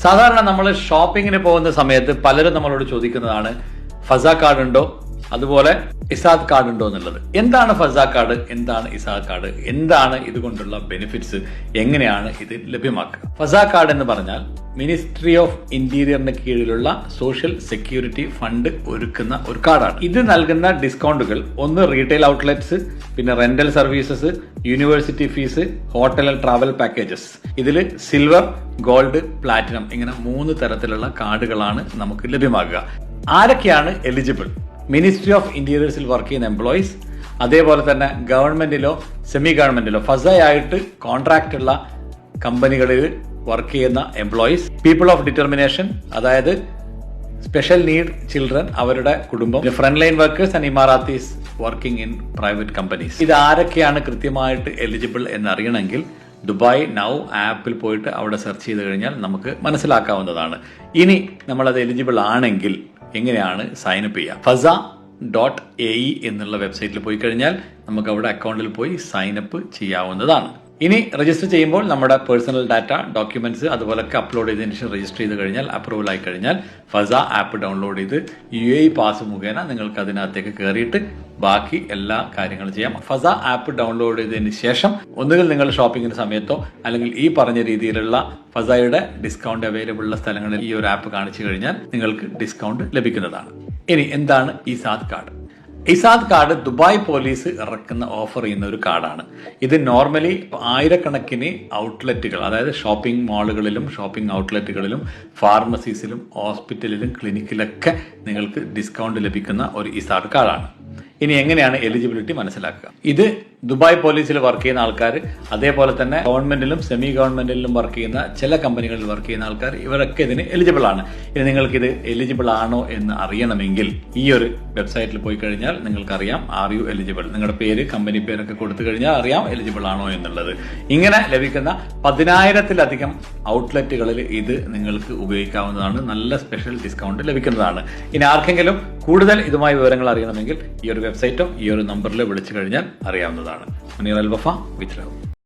സാധാരണ നമ്മൾ ഷോപ്പിങ്ങിന് പോകുന്ന സമയത്ത് പലരും നമ്മളോട് ചോദിക്കുന്നതാണ് ഫസ കാർഡ് ഉണ്ടോ അതുപോലെ ഇസാദ് കാർഡ് ഉണ്ടോ എന്നുള്ളത്. എന്താണ് ഫസ കാർഡ്? എന്താണ് ഇസാദ് കാർഡ്? എന്താണ് ഇതുകൊണ്ടുള്ള ബെനിഫിറ്റ്സ്? എങ്ങനെയാണ് ഇത് ലഭ്യമാക്കുക? ഫസ കാർഡ് എന്ന് പറഞ്ഞാൽ മിനിസ്ട്രി ഓഫ് ഇന്റീരിയറിന് കീഴിലുള്ള സോഷ്യൽ സെക്യൂരിറ്റി ഫണ്ട് ഒരുക്കുന്ന ഒരു കാർഡാണ്. ഇത് നൽകുന്ന ഡിസ്കൗണ്ടുകൾ ഒന്ന് റീറ്റെയിൽ ഔട്ട്ലെറ്റ്സ് പിന്നെ rental services university fees hotel and travel packages. ഇതിൽ സിൽവർ ഗോൾഡ് പ്ലാറ്റിനം ഇങ്ങനെ മൂന്ന് തരത്തിലുള്ള കാർഡുകളാണ് നമുക്ക് ലഭ്യമാകുക. ആരൊക്കെയാണ് എലിജിബിൾ? മിനിസ്ട്രി ഓഫ് ഇന്റീരിയേഴ്സിൽ വർക്ക് ചെയ്യുന്ന എംപ്ലോയീസ് അതേപോലെ തന്നെ ഗവൺമെന്റിലോ സെമി ഗവൺമെന്റിലോ ഫസയായിട്ട് കോൺട്രാക്റ്റ് ഉള്ള കമ്പനികളിൽ വർക്ക് ചെയ്യുന്ന എംപ്ലോയീസ് പീപ്പിൾ ഓഫ് ഡിറ്റർമിനേഷൻ അതായത് സ്പെഷ്യൽ നീഡ് ചിൽഡ്രൻ അവരുടെ കുടുംബം front line workers and Emiratis working in private companies ഇത് ആരൊക്കെയാണ് കൃത്യമായിട്ട് എലിജിബിൾ എന്നറിയണമെങ്കിൽ ദുബായ് നൗ ആപ്പിൽ പോയിട്ട് അവിടെ സെർച്ച് ചെയ്ത് കഴിഞ്ഞാൽ നമുക്ക് മനസ്സിലാക്കാവുന്നതാണ്. ഇനി നമ്മളത് എലിജിബിൾ ആണെങ്കിൽ എങ്ങനെയാണ് സൈൻ അപ്പ് ചെയ്യുക? ഫസ ഡോട്ട് എ ഇ എന്നുള്ള വെബ്സൈറ്റിൽ പോയി കഴിഞ്ഞാൽ നമുക്ക് അവിടെ അക്കൗണ്ടിൽ പോയി സൈൻ അപ്പ് ചെയ്യാവുന്നതാണ്. ഇനി രജിസ്റ്റർ ചെയ്യുമ്പോൾ നമ്മുടെ പേഴ്സണൽ ഡാറ്റ ഡോക്യുമെന്റ്സ് അതുപോലൊക്കെ അപ്ലോഡ് ചെയ്തതിന് ശേഷം രജിസ്റ്റർ ചെയ്ത് കഴിഞ്ഞാൽ അപ്രൂവൽ ആയി കഴിഞ്ഞാൽ ഫസ ആപ്പ് ഡൗൺലോഡ് ചെയ്ത് യു എ പാസ് മുഖേന നിങ്ങൾക്ക് അതിനകത്തേക്ക് കയറിയിട്ട് ബാക്കി എല്ലാ കാര്യങ്ങളും ചെയ്യാം. ഫസ ആപ്പ് ഡൗൺലോഡ് ചെയ്തതിന് ശേഷം ഒന്നുകിൽ നിങ്ങൾ ഷോപ്പിങ്ങിന് സമയത്തോ അല്ലെങ്കിൽ ഈ പറഞ്ഞ രീതിയിലുള്ള ഫസയുടെ ഡിസ്കൗണ്ട് അവൈലബിൾ ഉള്ള സ്ഥലങ്ങളിൽ ഈ ഒരു ആപ്പ് കാണിച്ചു കഴിഞ്ഞാൽ നിങ്ങൾക്ക് ഡിസ്കൗണ്ട് ലഭിക്കുന്നതാണ്. ഇനി എന്താണ് ഈ സാത് card Esaad card Dubai police ഇറക്കുന്ന ഓഫർ ചെയ്യുന്ന ഒരു കാർഡാണ്. ഇത് നോർമലി ആയിരക്കണക്കിന് ഔട്ട്ലെറ്റുകൾ അതായത് ഷോപ്പിംഗ് മാളുകളിലും ഷോപ്പിംഗ് ഔട്ട്ലെറ്റുകളിലും ഫാർമസീസിലും ഹോസ്പിറ്റലിലും ക്ലിനിക്കിലൊക്കെ നിങ്ങൾക്ക് ഡിസ്കൗണ്ട് ലഭിക്കുന്ന ഒരു ഇസാദ് കാർഡാണ്. ഇനി എങ്ങനെയാണ് എലിജിബിലിറ്റി മനസ്സിലാക്കുക? ഇത് ദുബായ് പോലീസിൽ വർക്ക് ചെയ്യുന്ന ആൾക്കാർ അതേപോലെ തന്നെ ഗവൺമെന്റിലും സെമി ഗവൺമെന്റിലും വർക്ക് ചെയ്യുന്ന ചില കമ്പനികളിൽ വർക്ക് ചെയ്യുന്ന ആൾക്കാർ ഇവരൊക്കെ ഇതിന് എലിജിബിൾ ആണ്. ഇനി നിങ്ങൾക്ക് ഇത് എലിജിബിൾ ആണോ എന്ന് അറിയണമെങ്കിൽ ഈ ഒരു വെബ്സൈറ്റിൽ പോയി കഴിഞ്ഞാൽ നിങ്ങൾക്ക് അറിയാം ആർ യു എലിജിബിൾ നിങ്ങളുടെ പേര് കമ്പനി പേരൊക്കെ കൊടുത്തു കഴിഞ്ഞാൽ അറിയാം എലിജിബിൾ ആണോ എന്നുള്ളത്. ഇങ്ങനെ ലഭിക്കുന്ന പതിനായിരത്തിലധികം ഔട്ട്ലെറ്റുകളിൽ ഇത് നിങ്ങൾക്ക് ഉപയോഗിക്കാവുന്നതാണ്. നല്ല സ്പെഷ്യൽ ഡിസ്കൗണ്ട് ലഭിക്കുന്നതാണ്. ഇനി ആർക്കെങ്കിലും കൂടുതൽ ഇതുമായി വിവരങ്ങൾ അറിയണമെങ്കിൽ ഈ ഒരു വെബ്സൈറ്റോ ഈ ഒരു നമ്പറിലോ വിളിച്ചു കഴിഞ്ഞാൽ അറിയാവുന്നതാണ്. Muneer Al Wafa with love